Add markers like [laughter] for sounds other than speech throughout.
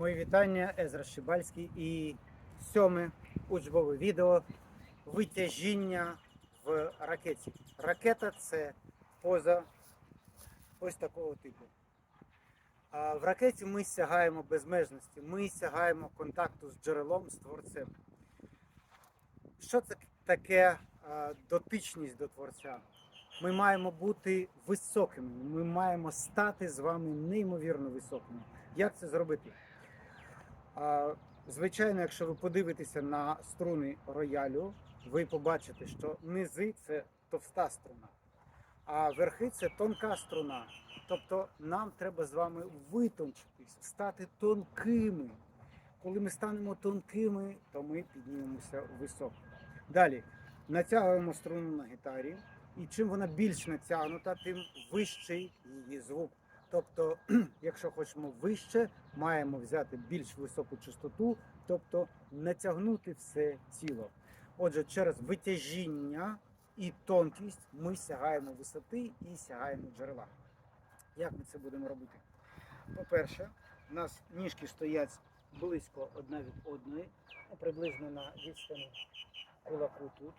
Мої вітання, Езра Шибальський і сьоме учбове відео витяжіння в ракеті. Ракета це поза ось такого типу. А в ракеті ми сягаємо безмежності, ми сягаємо контакту з джерелом, з творцем. Що це таке дотичність до творця? Ми маємо бути високими, ми маємо стати з вами неймовірно високими. Як це зробити? Звичайно, якщо ви подивитеся на струни роялю, ви побачите, що низи це товста струна, а верхи це тонка струна. Тобто нам треба з вами витончитись, стати тонкими. Коли ми станемо тонкими, то ми піднімемося високо. Далі натягуємо струну на гітарі, і чим вона більш натягнута, тим вищий її звук. Тобто, [clears throat] якщо хочемо вище, маємо взяти більш високу частоту, тобто натягнути все тіло. Отже, через витяжіння і тонкість ми сягаємо висоти і сягаємо джерела. Як ми це будемо робити? По-перше, у нас ніжки стоять близько одна від одної, ну, приблизно на відстані кулаку тут.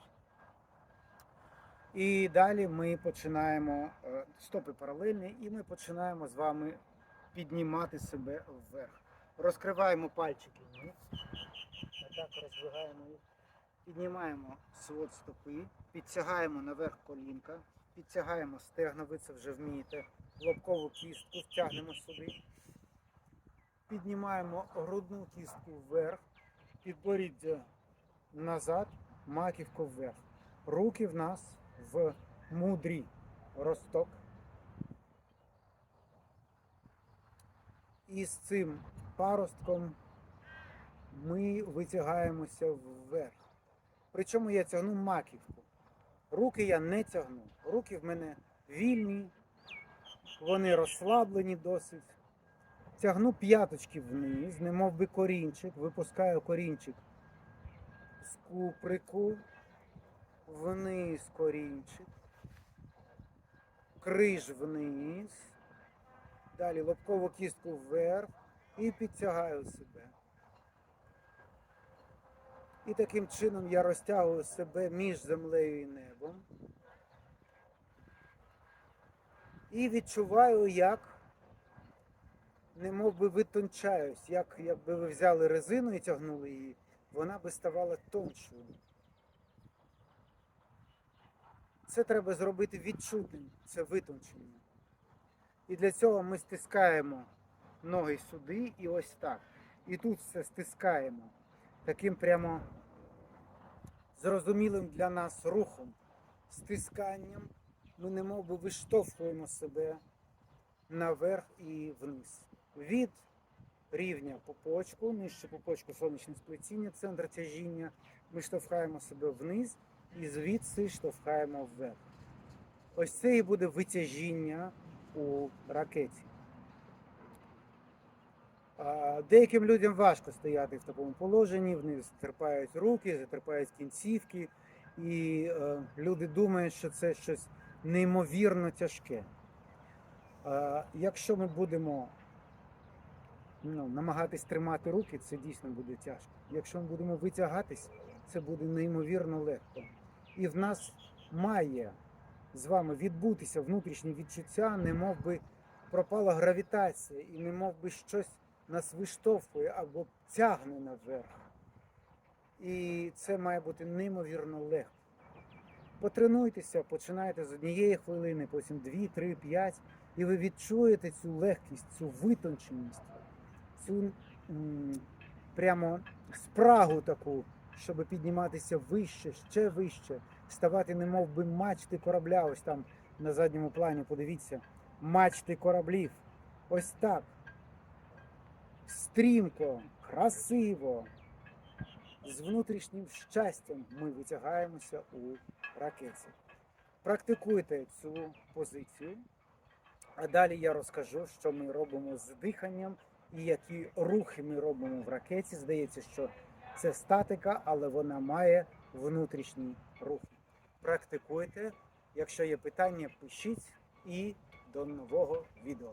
І далі ми починаємо е, стопи паралельні, і ми починаємо з вами піднімати себе вверх. Розкриваємо пальчики вниз, отак роздвигаємо їх, піднімаємо свод стопи, підтягаємо наверх колінка, підтягаємо стегна, ви це вже вмієте, лобкову кістку втягнемо сюди, піднімаємо грудну кістку вверх, підборіддя назад, маківку вверх. Руки в нас в мудрі росток. І з цим паростком ми витягаємося вверх. Причому я тягну маківку. Руки я не тягну. Руки в мене вільні, вони розслаблені досить. Тягну п'яточки вниз, немов би корінчик, випускаю корінчик з куприку вниз корінчик, криж вниз, далі лобкову кістку вверх і підтягаю себе. І таким чином я розтягую себе між землею і небом. І відчуваю, як немов би витончаюсь, як якби ви взяли резину і тягнули її, вона би ставала тоншою. Це треба зробити відчутним, це витончення. І для цього ми стискаємо ноги сюди і ось так. І тут все стискаємо таким прямо зрозумілим для нас рухом, стисканням. Ми немов би виштовхуємо себе наверх і вниз. Від рівня попочку, нижче попочку сонячне сплетіння, центр тяжіння, ми штовхаємо себе вниз і звідси штовхаємо вверх. Ось це і буде витяжіння у ракеті. Деяким людям важко стояти в такому положенні, в них затерпають руки, затерпають кінцівки, і е, люди думають, що це щось неймовірно тяжке. А, Якщо ми будемо ну, намагатись тримати руки, це дійсно буде тяжко. Якщо ми будемо витягатись, це буде неймовірно легко. І в нас має з вами відбутися внутрішнє відчуття, немов би пропала гравітація, і немов би щось нас виштовхує або тягне наверх. І це має бути неймовірно легко. Потренуйтеся, починайте з однієї хвилини, потім дві, три, п'ять, і ви відчуєте цю легкість, цю витонченість, цю м, прямо спрагу таку, щоб підніматися вище, ще вище, ставати немов би мачти корабля. Ось там на задньому плані, подивіться, мачти кораблів. Ось так. Стрімко, красиво, з внутрішнім щастям ми витягаємося у ракеті. Практикуйте цю позицію, а далі я розкажу, що ми робимо з диханням і які рухи ми робимо в ракеті. Здається, що це статика, але вона має внутрішній рух. Практикуйте. Якщо є питання, пишіть і до нового відео.